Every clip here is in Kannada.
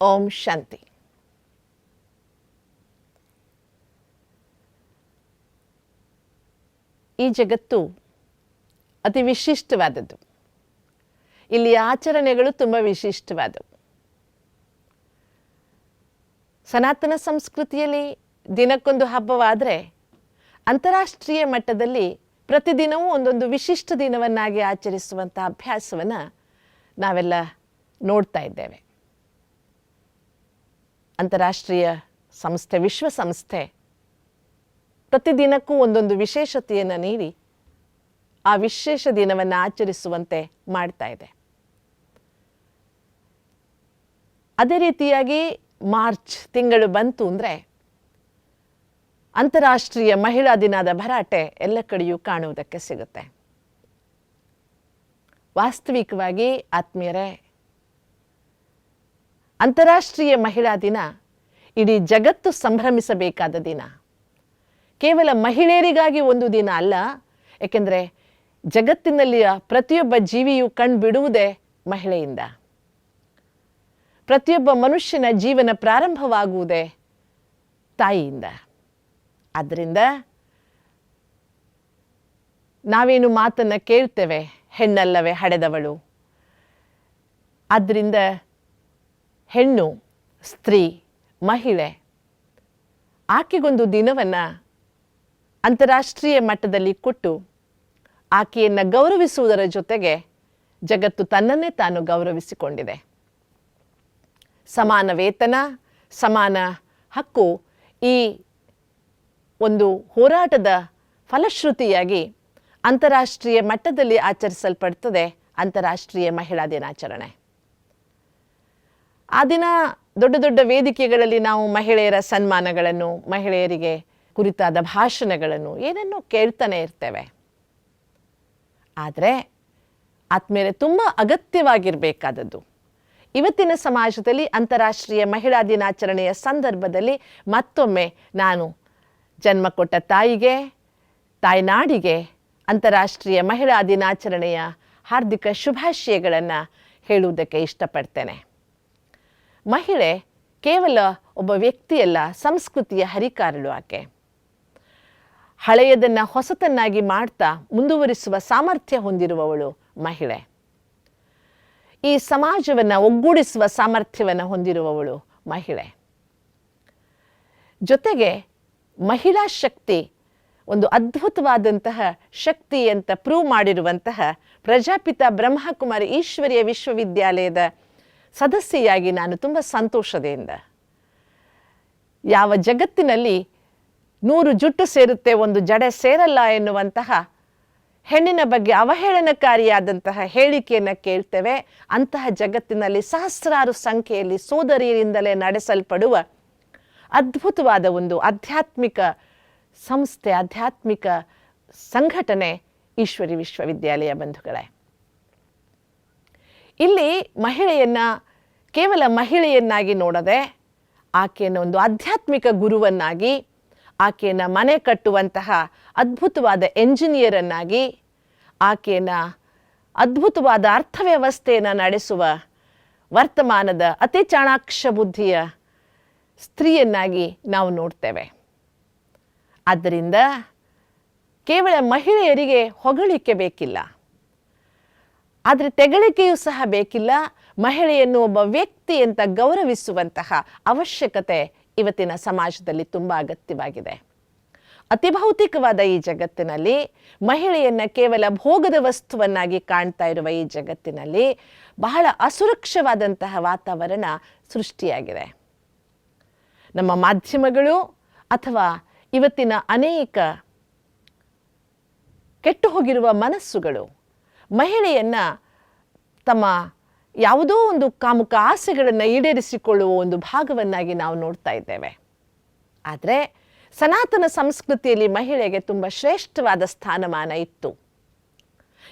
ಓಂ ಶಾಂತಿ ಈ ಜಗತ್ತು ಅತಿ ವಿಶಿಷ್ಟವಾದದ್ದು. ಇಲ್ಲಿ ಆಚರಣೆಗಳು ತುಂಬ ವಿಶಿಷ್ಟವಾದವು. ಸನಾತನ ಸಂಸ್ಕೃತಿಯಲ್ಲಿ ದಿನಕ್ಕೊಂದು ಹಬ್ಬವಾದರೆ ಅಂತಾರಾಷ್ಟ್ರೀಯ ಮಟ್ಟದಲ್ಲಿ ಪ್ರತಿದಿನವೂ ಒಂದೊಂದು ವಿಶಿಷ್ಟ ದಿನವನ್ನಾಗಿ ಆಚರಿಸುವಂಥ ಅಭ್ಯಾಸವನ್ನು ನಾವೆಲ್ಲ ನೋಡ್ತಾ ಇದ್ದೇವೆ. ಅಂತಾರಾಷ್ಟ್ರೀಯ ಸಂಸ್ಥೆ ವಿಶ್ವಸಂಸ್ಥೆ ಪ್ರತಿದಿನಕ್ಕೂ ಒಂದೊಂದು ವಿಶೇಷತೆಯನ್ನು ನೀಡಿ ಆ ವಿಶೇಷ ದಿನವನ್ನು ಆಚರಿಸುವಂತೆ ಮಾಡ್ತಾ ಇದೆ. ಅದೇ ರೀತಿಯಾಗಿ ಮಾರ್ಚ್ ತಿಂಗಳು ಬಂತು ಅಂದರೆ ಅಂತಾರಾಷ್ಟ್ರೀಯ ಮಹಿಳಾ ದಿನದ ಭರಾಟೆ ಎಲ್ಲ ಕಡೆಯೂ ಕಾಣುವುದಕ್ಕೆ ಸಿಗುತ್ತೆ. ವಾಸ್ತವಿಕವಾಗಿ ಆತ್ಮೀಯರೇ ಅಂತಾರಾಷ್ಟ್ರೀಯ ಮಹಿಳಾ ದಿನ ಇಡೀ ಜಗತ್ತು ಸಂಭ್ರಮಿಸಬೇಕಾದ ದಿನ. ಕೇವಲ ಮಹಿಳೆಯರಿಗಾಗಿ ಒಂದು ದಿನ ಅಲ್ಲ, ಏಕೆಂದರೆ ಜಗತ್ತಿನಲ್ಲಿಯ ಪ್ರತಿಯೊಬ್ಬ ಜೀವಿಯು ಕಣ್ಬಿಡುವುದೇ ಮಹಿಳೆಯಿಂದ. ಪ್ರತಿಯೊಬ್ಬ ಮನುಷ್ಯನ ಜೀವನ ಪ್ರಾರಂಭವಾಗುವುದೇ ತಾಯಿಯಿಂದ. ಆದ್ದರಿಂದ ನಾವೇನು ಮಾತನ್ನು ಕೇಳ್ತೇವೆ, ಹೆಣ್ಣಲ್ಲವೇ ಹಡೆದವಳು. ಆದ್ದರಿಂದ ಹೆಣ್ಣು, ಸ್ತ್ರೀ, ಮಹಿಳೆ. ಆಕೆಗೊಂದು ದಿನವನ್ನು ಅಂತಾರಾಷ್ಟ್ರೀಯ ಮಟ್ಟದಲ್ಲಿ ಕೊಟ್ಟು ಆಕೆಯನ್ನು ಗೌರವಿಸುವುದರ ಜೊತೆಗೆ ಜಗತ್ತು ತನ್ನನ್ನೇ ತಾನು ಗೌರವಿಸಿಕೊಂಡಿದೆ. ಸಮಾನ ವೇತನ, ಸಮಾನ ಹಕ್ಕು ಈ ಒಂದು ಹೋರಾಟದ ಫಲಶ್ರುತಿಯಾಗಿ ಅಂತಾರಾಷ್ಟ್ರೀಯ ಮಟ್ಟದಲ್ಲಿ ಆಚರಿಸಲ್ಪಡ್ತದೆ ಅಂತಾರಾಷ್ಟ್ರೀಯ ಮಹಿಳಾ ದಿನಾಚರಣೆ. ಆ ದಿನ ದೊಡ್ಡ ದೊಡ್ಡ ವೇದಿಕೆಗಳಲ್ಲಿ ನಾವು ಮಹಿಳೆಯರ ಸನ್ಮಾನಗಳನ್ನು, ಮಹಿಳೆಯರಿಗೆ ಕುರಿತಾದ ಭಾಷಣಗಳನ್ನು ಏನನ್ನೋ ಕೇಳ್ತಾನೆ ಇರ್ತೇವೆ. ಆದರೆ ಆದ್ಮೇಲೆ ತುಂಬ ಅಗತ್ಯವಾಗಿರಬೇಕಾದದ್ದು. ಇವತ್ತಿನ ಸಮಾಜದಲ್ಲಿ ಅಂತಾರಾಷ್ಟ್ರೀಯ ಮಹಿಳಾ ದಿನಾಚರಣೆಯ ಸಂದರ್ಭದಲ್ಲಿ ಮತ್ತೊಮ್ಮೆ ನಾನು ಜನ್ಮ ಕೊಟ್ಟ ತಾಯಿಗೆ, ತಾಯ್ನಾಡಿಗೆ ಅಂತಾರಾಷ್ಟ್ರೀಯ ಮಹಿಳಾ ದಿನಾಚರಣೆಯ ಹಾರ್ದಿಕ ಶುಭಾಶಯಗಳನ್ನು ಹೇಳುವುದಕ್ಕೆ ಇಷ್ಟಪಡ್ತೇನೆ. ಮಹಿಳೆ ಕೇವಲ ಒಬ್ಬ ವ್ಯಕ್ತಿಯಲ್ಲ, ಸಂಸ್ಕೃತಿಯ ಹರಿಕಾರಳು ಆಕೆ. ಹಳೆಯದನ್ನು ಹೊಸತನ್ನಾಗಿ ಮಾಡ್ತಾ ಮುಂದುವರಿಸುವ ಸಾಮರ್ಥ್ಯ ಹೊಂದಿರುವವಳು ಮಹಿಳೆ. ಈ ಸಮಾಜವನ್ನು ಒಗ್ಗೂಡಿಸುವ ಸಾಮರ್ಥ್ಯವನ್ನು ಹೊಂದಿರುವವಳು ಮಹಿಳೆ. ಜೊತೆಗೆ ಮಹಿಳಾ ಶಕ್ತಿ ಒಂದು ಅದ್ಭುತವಾದಂತಹ ಶಕ್ತಿ ಅಂತ ಪ್ರೂವ್ ಮಾಡಿರುವಂತಹ ಪ್ರಜಾಪಿತ ಬ್ರಹ್ಮಕುಮಾರಿ ಈಶ್ವರಿಯ ವಿಶ್ವವಿದ್ಯಾಲಯದ ಸದಸ್ಯೆಯಾಗಿ ನಾನು ತುಂಬ ಸಂತೋಷದಿಂದ ಯಾವ ಜಗತ್ತಿನಲ್ಲಿ ನೂರು ಜುಟ್ಟು ಸೇರುತ್ತೆ, ಒಂದು ಜಡೆ ಸೇರಲ್ಲ ಎನ್ನುವಂತಹ ಹೆಣ್ಣಿನ ಬಗ್ಗೆ ಅವಹೇಳನಕಾರಿಯಾದಂತಹ ಹೇಳಿಕೆಯನ್ನು ಕೇಳ್ತೇವೆ. ಅಂತಹ ಜಗತ್ತಿನಲ್ಲಿ ಸಹಸ್ರಾರು ಸಂಖ್ಯೆಯಲ್ಲಿ ಸೋದರಿಯರಿಂದಲೇ ನಡೆಸಲ್ಪಡುವ ಅದ್ಭುತವಾದ ಒಂದು ಆಧ್ಯಾತ್ಮಿಕ ಸಂಸ್ಥೆ, ಆಧ್ಯಾತ್ಮಿಕ ಸಂಘಟನೆ ಈಶ್ವರಿ ವಿಶ್ವವಿದ್ಯಾಲಯ ಬಂಧುಗಳೇ. ಇಲ್ಲಿ ಮಹಿಳೆಯನ್ನು ಕೇವಲ ಮಹಿಳೆಯನ್ನಾಗಿ ನೋಡದೆ ಆಕೆಯನ್ನು ಒಂದು ಆಧ್ಯಾತ್ಮಿಕ ಗುರುವನ್ನಾಗಿ, ಆಕೆಯನ್ನು ಮನೆ ಕಟ್ಟುವಂತಹ ಅದ್ಭುತವಾದ ಎಂಜಿನಿಯರನ್ನಾಗಿ, ಆಕೆಯನ್ನು ಅದ್ಭುತವಾದ ಅರ್ಥವ್ಯವಸ್ಥೆಯನ್ನು ನಡೆಸುವ ವರ್ತಮಾನದ ಅತಿ ಚಾಣಾಕ್ಷ ಬುದ್ಧಿಯ ಸ್ತ್ರೀಯನ್ನಾಗಿ ನಾವು ನೋಡ್ತೇವೆ. ಆದ್ದರಿಂದ ಕೇವಲ ಮಹಿಳೆಯರಿಗೆ ಹೊಗಳಿಕೆ ಬೇಕಿಲ್ಲ. ಆದರೆ ತೆಗಳಿಕೆಯೂ ಸಹ ಬೇಕಿಲ್ಲ. ಮಹಿಳೆಯನ್ನು ಒಬ್ಬ ವ್ಯಕ್ತಿ ಅಂತ ಗೌರವಿಸುವಂತಹ ಅವಶ್ಯಕತೆ ಇವತ್ತಿನ ಸಮಾಜದಲ್ಲಿ ತುಂಬ ಅಗತ್ಯವಾಗಿದೆ. ಅತಿ ಭೌತಿಕವಾದ ಈ ಜಗತ್ತಿನಲ್ಲಿ ಮಹಿಳೆಯನ್ನು ಕೇವಲ ಭೋಗದ ವಸ್ತುವನ್ನಾಗಿ ಕಾಣ್ತಾ ಇರುವ ಈ ಜಗತ್ತಿನಲ್ಲಿ ಬಹಳ ಅಸುರಕ್ಷವಾದಂತಹ ವಾತಾವರಣ ಸೃಷ್ಟಿಯಾಗಿದೆ. ನಮ್ಮ ಮಾಧ್ಯಮಗಳು ಅಥವಾ ಇವತ್ತಿನ ಅನೇಕ ಕೆಟ್ಟು ಹೋಗಿರುವ ಮನಸ್ಸುಗಳು ಮಹಿಳೆಯನ್ನು ತಮ್ಮ ಯಾವುದೋ ಒಂದು ಕಾಮುಕ ಆಸೆಗಳನ್ನು ಈಡೇರಿಸಿಕೊಳ್ಳುವ ಒಂದು ಭಾಗವನ್ನಾಗಿ ನಾವು ನೋಡ್ತಾ ಇದ್ದೇವೆ. ಆದರೆ ಸನಾತನ ಸಂಸ್ಕೃತಿಯಲ್ಲಿ ಮಹಿಳೆಗೆ ತುಂಬ ಶ್ರೇಷ್ಠವಾದ ಸ್ಥಾನಮಾನ ಇತ್ತು.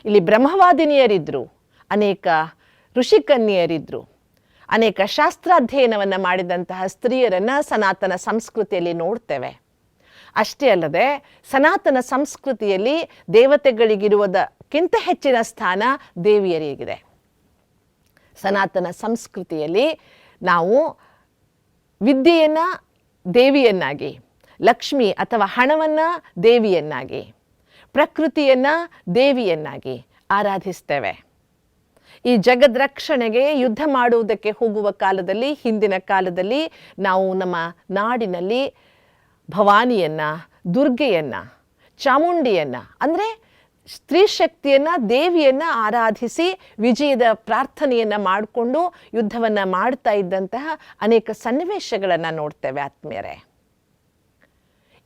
ಇಲ್ಲಿ ಬ್ರಹ್ಮವಾದಿನಿಯರಿದ್ದರು ಅನೇಕ ಋಷಿಕನ್ಯರಿದ್ದರು ಅನೇಕ ಶಾಸ್ತ್ರಾಧ್ಯಯನವನ್ನು ಮಾಡಿದಂತಹ ಸ್ತ್ರೀಯರನ್ನು ಸನಾತನ ಸಂಸ್ಕೃತಿಯಲ್ಲಿ ನೋಡ್ತೇವೆ. ಅಷ್ಟೇ ಅಲ್ಲದೆ ಸನಾತನ ಸಂಸ್ಕೃತಿಯಲ್ಲಿ ದೇವತೆಗಳಿಗಿರುವುದಕ್ಕಿಂತ ಹೆಚ್ಚಿನ ಸ್ಥಾನ ದೇವಿಯರಿಗಿದೆ. ಸನಾತನ ಸಂಸ್ಕೃತಿಯಲ್ಲಿ ನಾವು ವಿದ್ಯೆಯನ್ನು ದೇವಿಯನ್ನಾಗಿ, ಲಕ್ಷ್ಮಿ ಅಥವಾ ಹಣವನ್ನು ದೇವಿಯನ್ನಾಗಿ, ಪ್ರಕೃತಿಯನ್ನು ದೇವಿಯನ್ನಾಗಿ ಆರಾಧಿಸ್ತೇವೆ. ಈ ಜಗದ್ರಕ್ಷಣೆಗೆ ಯುದ್ಧ ಮಾಡುವುದಕ್ಕೆ ಹೋಗುವ ಕಾಲದಲ್ಲಿ, ಹಿಂದಿನ ಕಾಲದಲ್ಲಿ ನಾವು ನಮ್ಮ ನಾಡಿನಲ್ಲಿ ಭವಾನಿಯನ್ನು, ದುರ್ಗೆಯನ್ನು, ಚಾಮುಂಡಿಯನ್ನು, ಅಂದರೆ ಸ್ತ್ರೀ ಶಕ್ತಿಯನ್ನು, ದೇವಿಯನ್ನು ಆರಾಧಿಸಿ ವಿಜಯದ ಪ್ರಾರ್ಥನೆಯನ್ನು ಮಾಡಿಕೊಂಡು ಯುದ್ಧವನ್ನು ಮಾಡ್ತಾ ಇದ್ದಂತಹ ಅನೇಕ ಸನ್ನಿವೇಶಗಳನ್ನು ನೋಡ್ತೇವೆ ಆತ್ಮೀಯರೇ.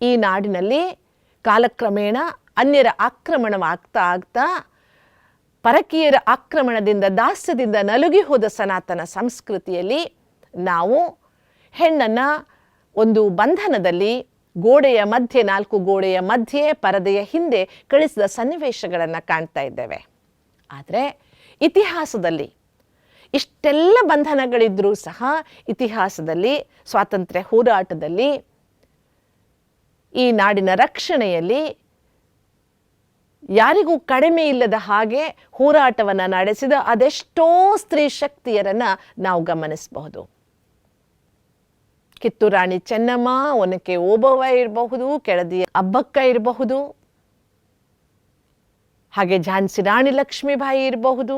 ಈ ನಾಡಿನಲ್ಲಿ ಕಾಲಕ್ರಮೇಣ ಅನ್ಯರ ಆಕ್ರಮಣವಾಗ್ತಾ ಆಗ್ತಾ ಪರಕೀಯರ ಆಕ್ರಮಣದಿಂದ, ದಾಸ್ಯದಿಂದ ನಲುಗಿ ಹೋದ ಸನಾತನ ಸಂಸ್ಕೃತಿಯಲ್ಲಿ ನಾವು ಹೆಣ್ಣನ್ನು ಒಂದು ಬಂಧನದಲ್ಲಿ ಗೋಡೆಯ ಮಧ್ಯೆ, ನಾಲ್ಕು ಗೋಡೆಯ ಮಧ್ಯೆ, ಪರದೆಯ ಹಿಂದೆ ಕಳಿಸಿದ ಸನ್ನಿವೇಶಗಳನ್ನು ಕಾಣ್ತಾ ಇದ್ದೇವೆ. ಆದರೆ ಇತಿಹಾಸದಲ್ಲಿ ಇಷ್ಟೆಲ್ಲ ಬಂಧನಗಳಿದ್ದರೂ ಸಹ ಇತಿಹಾಸದಲ್ಲಿ, ಸ್ವಾತಂತ್ರ್ಯ ಹೋರಾಟದಲ್ಲಿ, ಈ ನಾಡಿನ ರಕ್ಷಣೆಯಲ್ಲಿ ಯಾರಿಗೂ ಕಡಿಮೆ ಇಲ್ಲದ ಹಾಗೆ ಹೋರಾಟವನ್ನು ನಡೆಸಿದ ಅದೆಷ್ಟೋ ಸ್ತ್ರೀ ಶಕ್ತಿಯರನ್ನು ನಾವು ಗಮನಿಸಬಹುದು. ಕಿತ್ತೂರು ರಾಣಿ ಚೆನ್ನಮ್ಮ, ಒನಕೆ ಓಬವ್ವ ಇರಬಹುದು, ಕೆಳದಿ ಅಬ್ಬಕ್ಕ ಇರಬಹುದು, ಹಾಗೆ ಝಾನ್ಸಿ ರಾಣಿ ಲಕ್ಷ್ಮೀಬಾಯಿ ಇರಬಹುದು,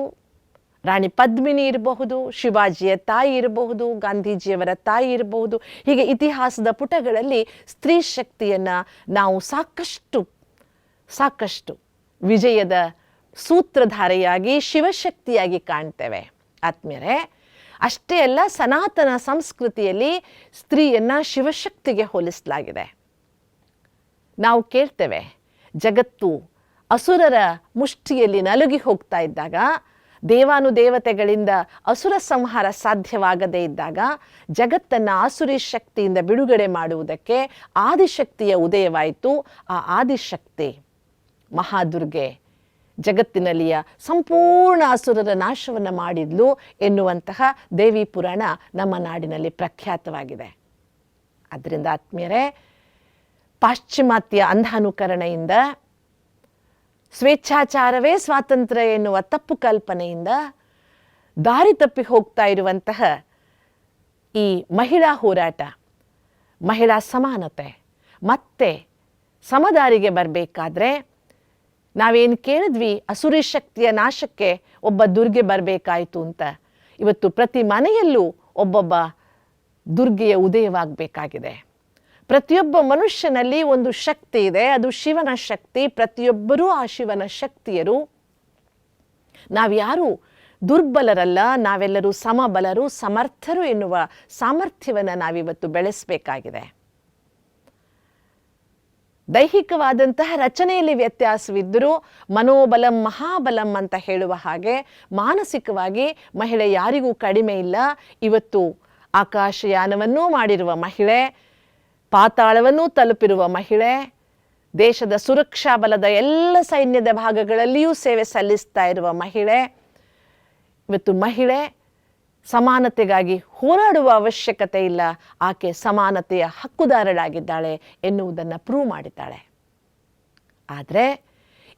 ರಾಣಿ ಪದ್ಮಿನಿ ಇರಬಹುದು, ಶಿವಾಜಿಯ ತಾಯಿ ಇರಬಹುದು, ಗಾಂಧೀಜಿಯವರ ತಾಯಿ ಇರಬಹುದು. ಹೀಗೆ ಇತಿಹಾಸದ ಪುಟಗಳಲ್ಲಿ ಸ್ತ್ರೀ ಶಕ್ತಿಯನ್ನು ನಾವು ಸಾಕಷ್ಟು ಸಾಕಷ್ಟು ವಿಜಯದ ಸೂತ್ರಧಾರೆಯಾಗಿ, ಶಿವಶಕ್ತಿಯಾಗಿ ಕಾಣ್ತೇವೆ. ಆತ್ಮೀಯರೇ ಅಷ್ಟೇ ಅಲ್ಲ ಸನಾತನ ಸಂಸ್ಕೃತಿಯಲ್ಲಿ ಸ್ತ್ರೀಯನ್ನು ಶಿವಶಕ್ತಿಗೆ ಹೋಲಿಸಲಾಗಿದೆ. ನಾವು ಕೇಳ್ತೇವೆ, ಜಗತ್ತು ಅಸುರರ ಮುಷ್ಟಿಯಲ್ಲಿ ನಲುಗಿ ಹೋಗ್ತಾ ಇದ್ದಾಗ, ದೇವಾನುದೇವತೆಗಳಿಂದ ಅಸುರ ಸಂಹಾರ ಸಾಧ್ಯವಾಗದೇ ಇದ್ದಾಗ, ಜಗತ್ತನ್ನು ಆಸುರಿ ಶಕ್ತಿಯಿಂದ ಬಿಡುಗಡೆ ಮಾಡುವುದಕ್ಕೆ ಆದಿಶಕ್ತಿಯ ಉದಯವಾಯಿತು. ಆ ಆದಿಶಕ್ತಿ ಮಹಾದುರ್ಗೆ ಜಗತ್ತಿನಲ್ಲಿಯ ಸಂಪೂರ್ಣ ಅಸುರರ ನಾಶವನ್ನು ಮಾಡಿದ್ಲು ಎನ್ನುವಂತಹ ದೇವಿ ಪುರಾಣ ನಮ್ಮ ನಾಡಿನಲ್ಲಿ ಪ್ರಖ್ಯಾತವಾಗಿದೆ. ಅದರಿಂದ ಆತ್ಮೀಯರೇ, ಪಾಶ್ಚಿಮಾತ್ಯ ಅಂಧಾನುಕರಣೆಯಿಂದ, ಸ್ವೇಚ್ಛಾಚಾರವೇ ಸ್ವಾತಂತ್ರ್ಯ ಎನ್ನುವ ತಪ್ಪು ಕಲ್ಪನೆಯಿಂದ ದಾರಿ ತಪ್ಪಿ ಹೋಗ್ತಾ ಇರುವಂತಹ ಈ ಮಹಿಳಾ ಹೋರಾಟ, ಮಹಿಳಾ ಸಮಾನತೆ ಮತ್ತೆ ಸಮದಾರಿಗೆ ಬರಬೇಕಾದ್ರೆ ನಾವೇನು ಕೇಳಿದ್ವಿ ಅಸುರಿ ಶಕ್ತಿಯ ನಾಶಕ್ಕೆ ಒಬ್ಬ ದುರ್ಗೆ ಬರಬೇಕಾಯಿತು ಅಂತ. ಇವತ್ತು ಪ್ರತಿ ಮನೆಯಲ್ಲೂ ಒಬ್ಬೊಬ್ಬ ದುರ್ಗೆಯ ಉದಯವಾಗಬೇಕಾಗಿದೆ. ಪ್ರತಿಯೊಬ್ಬ ಮನುಷ್ಯನಲ್ಲಿ ಒಂದು ಶಕ್ತಿ ಇದೆ, ಅದು ಶಿವನ ಶಕ್ತಿ. ಪ್ರತಿಯೊಬ್ಬರೂ ಆ ಶಿವನ ಶಕ್ತಿಯರು. ನಾವ್ಯಾರು ದುರ್ಬಲರಲ್ಲ, ನಾವೆಲ್ಲರೂ ಸಮಬಲರು, ಸಮರ್ಥರು ಎನ್ನುವ ಸಾಮರ್ಥ್ಯವನ್ನು ನಾವಿವತ್ತು ಬೆಳೆಸಬೇಕಾಗಿದೆ. ದೈಹಿಕವಾದಂತಹ ರಚನೆಯಲ್ಲಿ ವ್ಯತ್ಯಾಸವಿದ್ದರೂ ಮನೋಬಲಂ ಮಹಾಬಲಂ ಅಂತ ಹೇಳುವ ಹಾಗೆ ಮಾನಸಿಕವಾಗಿ ಮಹಿಳೆ ಯಾರಿಗೂ ಕಡಿಮೆ ಇಲ್ಲ. ಇವತ್ತು ಆಕಾಶಯಾನವನ್ನೂ ಮಾಡಿರುವ ಮಹಿಳೆ, ಪಾತಾಳವನ್ನೂ ತಲುಪಿರುವ ಮಹಿಳೆ, ದೇಶದ ಸುರಕ್ಷಾ ಬಲದ ಎಲ್ಲ ಸೈನ್ಯದ ಭಾಗಗಳಲ್ಲಿಯೂ ಸೇವೆ ಸಲ್ಲಿಸ್ತಾ ಇರುವ ಮಹಿಳೆ, ಇವತ್ತು ಮಹಿಳೆ ಸಮಾನತೆಗಾಗಿ ಹೋರಾಡುವ ಅವಶ್ಯಕತೆ ಇಲ್ಲ. ಆಕೆ ಸಮಾನತೆಯ ಹಕ್ಕುದಾರಳಾಗಿದ್ದಾಳೆ ಎನ್ನುವುದನ್ನು ಪ್ರೂವ್ ಮಾಡಿದ್ದಾಳೆ. ಆದರೆ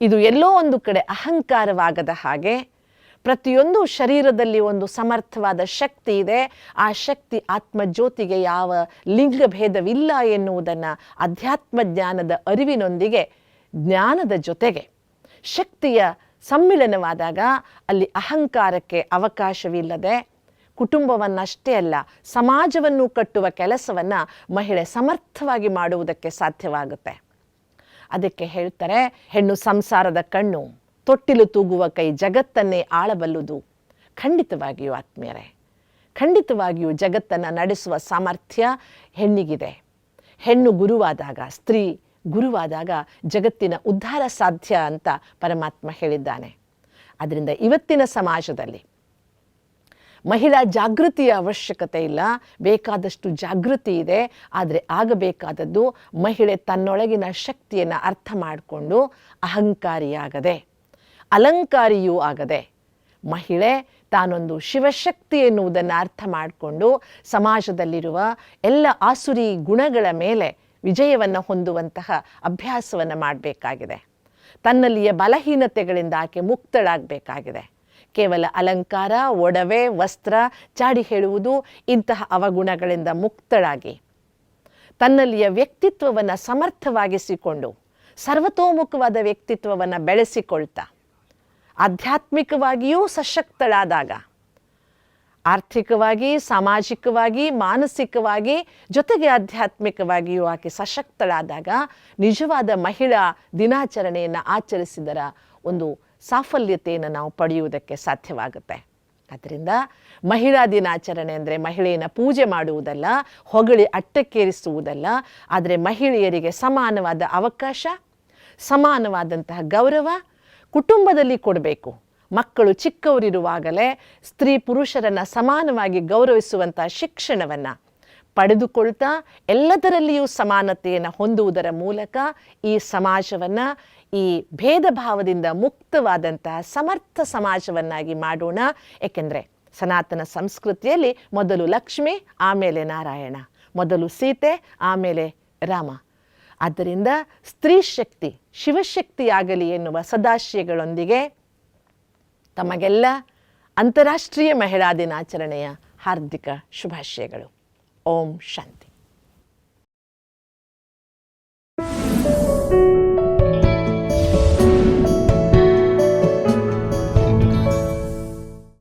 ಇದು ಎಲ್ಲೋ ಒಂದು ಕಡೆ ಅಹಂಕಾರವಾಗದ ಹಾಗೆ ಪ್ರತಿಯೊಂದು ಶರೀರದಲ್ಲಿ ಒಂದು ಸಮರ್ಥವಾದ ಶಕ್ತಿ ಇದೆ. ಆ ಶಕ್ತಿ ಆತ್ಮಜ್ಯೋತಿಗೆ ಯಾವ ಲಿಂಗಭೇದವಿಲ್ಲ ಎನ್ನುವುದನ್ನು ಅಧ್ಯಾತ್ಮ ಜ್ಞಾನದ ಅರಿವಿನೊಂದಿಗೆ, ಜ್ಞಾನದ ಜೊತೆಗೆ ಶಕ್ತಿಯ ಸಮ್ಮಿಲನವಾದಾಗ ಅಲ್ಲಿ ಅಹಂಕಾರಕ್ಕೆ ಅವಕಾಶವಿಲ್ಲದೆ ಕುಟುಂಬವನ್ನಷ್ಟೇ ಅಲ್ಲ, ಸಮಾಜವನ್ನು ಕಟ್ಟುವ ಕೆಲಸವನ್ನು ಮಹಿಳೆ ಸಮರ್ಥವಾಗಿ ಮಾಡುವುದಕ್ಕೆ ಸಾಧ್ಯವಾಗುತ್ತೆ. ಅದಕ್ಕೆ ಹೇಳ್ತಾರೆ, ಹೆಣ್ಣು ಸಂಸಾರದ ಕಣ್ಣು, ತೊಟ್ಟಿಲು ತೂಗುವ ಕೈ ಜಗತ್ತನ್ನೇ ಆಳಬಲ್ಲುದು. ಖಂಡಿತವಾಗಿಯೂ ಆತ್ಮೀಯರೇ, ಖಂಡಿತವಾಗಿಯೂ ಜಗತ್ತನ್ನು ನಡೆಸುವ ಸಾಮರ್ಥ್ಯ ಹೆಣ್ಣಿಗಿದೆ. ಹೆಣ್ಣು ಗುರುವಾದಾಗ, ಸ್ತ್ರೀ ಗುರುವಾದಾಗ ಜಗತ್ತಿನ ಉದ್ಧಾರ ಸಾಧ್ಯ ಅಂತ ಪರಮಾತ್ಮ ಹೇಳಿದ್ದಾನೆ. ಅದರಿಂದ ಇವತ್ತಿನ ಸಮಾಜದಲ್ಲಿ ಮಹಿಳಾ ಜಾಗೃತಿಯ ಅವಶ್ಯಕತೆ ಇಲ್ಲ. ಬೇಕಾದಷ್ಟು ಜಾಗೃತಿ ಇದೆ. ಆದರೆ ಆಗಬೇಕಾದದ್ದು ಮಹಿಳೆ ತನ್ನೊಳಗಿನ ಶಕ್ತಿಯನ್ನು ಅರ್ಥ ಮಾಡಿಕೊಂಡು ಅಹಂಕಾರಿಯಾಗದೆ, ಅಲಂಕಾರಿಯೂ ಆಗದೆ ಮಹಿಳೆ ತಾನೊಂದು ಶಿವಶಕ್ತಿ ಎನ್ನುವುದನ್ನು ಅರ್ಥ ಮಾಡಿಕೊಂಡು ಸಮಾಜದಲ್ಲಿರುವ ಎಲ್ಲ ಆಸುರಿ ಗುಣಗಳ ಮೇಲೆ ವಿಜಯವನ್ನು ಹೊಂದುವಂತಹ ಅಭ್ಯಾಸವನ್ನು ಮಾಡಬೇಕಾಗಿದೆ. ತನ್ನಲ್ಲಿಯ ಬಲಹೀನತೆಗಳಿಂದ ಆಕೆ ಮುಕ್ತಳಾಗಬೇಕಾಗಿದೆ. ಕೇವಲ ಅಲಂಕಾರ, ಒಡವೆ, ವಸ್ತ್ರ, ಚಾಡಿ ಹೇಳುವುದು ಇಂತಹ ಅವಗುಣಗಳಿಂದ ಮುಕ್ತಳಾಗಿ. ತನ್ನಲ್ಲಿಯ ವ್ಯಕ್ತಿತ್ವವನ್ನು ಸಮರ್ಥವಾಗಿಸಿಕೊಂಡು, ಸರ್ವತೋಮುಖವಾದ ವ್ಯಕ್ತಿತ್ವವನ್ನು ಬೆಳೆಸಿಕೊಳ್ತಾ. ಆಧ್ಯಾತ್ಮಿಕವಾಗಿಯೂ ಸಶಕ್ತಳಾದಾಗ. ಆರ್ಥಿಕವಾಗಿ, ಸಾಮಾಜಿಕವಾಗಿ, ಮಾನಸಿಕವಾಗಿ, ಜೊತೆಗೆ ಆಧ್ಯಾತ್ಮಿಕವಾಗಿಯೂ ಆಕೆ ಸಶಕ್ತಳಾದಾಗ ನಿಜವಾದ ಮಹಿಳಾ ದಿನಾಚರಣೆಯನ್ನು ಆಚರಿಸಿದರ ಒಂದು ಸಾಫಲ್ಯತೆಯನ್ನು ನಾವು ಪಡೆಯುವುದಕ್ಕೆ ಸಾಧ್ಯವಾಗುತ್ತೆ. ಆದ್ದರಿಂದ ಮಹಿಳಾ ದಿನಾಚರಣೆ ಅಂದರೆ ಮಹಿಳೆಯನ್ನು ಪೂಜೆ ಮಾಡುವುದಲ್ಲ, ಹೊಗಳಿ ಅಟ್ಟಕ್ಕೇರಿಸುವುದಲ್ಲ, ಆದರೆ ಮಹಿಳೆಯರಿಗೆ ಸಮಾನವಾದ ಅವಕಾಶ, ಸಮಾನವಾದಂತಹ ಗೌರವ ಕುಟುಂಬದಲ್ಲಿ ಕೊಡಬೇಕು. ಮಕ್ಕಳು ಚಿಕ್ಕವರಿರುವಾಗಲೇ ಸ್ತ್ರೀ ಪುರುಷರನ್ನು ಸಮಾನವಾಗಿ ಗೌರವಿಸುವಂತಹ ಶಿಕ್ಷಣವನ್ನು ಪಡೆದುಕೊಳ್ತಾ ಎಲ್ಲದರಲ್ಲಿಯೂ ಸಮಾನತೆಯನ್ನು ಹೊಂದುವುದರ ಮೂಲಕ ಈ ಸಮಾಜವನ್ನು ಈ ಭೇದ ಭಾವದಿಂದ ಮುಕ್ತವಾದಂತಹ ಸಮರ್ಥ ಸಮಾಜವನ್ನಾಗಿ ಮಾಡೋಣ. ಏಕೆಂದರೆ ಸನಾತನ ಸಂಸ್ಕೃತಿಯಲ್ಲಿ ಮೊದಲು ಲಕ್ಷ್ಮಿ, ಆಮೇಲೆ ನಾರಾಯಣ, ಮೊದಲು ಸೀತೆ, ಆಮೇಲೆ ರಾಮ. ಆದ್ದರಿಂದ ಸ್ತ್ರೀ ಶಕ್ತಿ ಶಿವಶಕ್ತಿಯಾಗಲಿ ಎನ್ನುವ ಸದಾಶಯಗಳೊಂದಿಗೆ ತಮಗೆಲ್ಲ ಅಂತಾರಾಷ್ಟ್ರೀಯ ಮಹಿಳಾ ದಿನಾಚರಣೆಯ ಹಾರ್ದಿಕ ಶುಭಾಶಯಗಳು. ಓಂ ಶಾಂತಿ.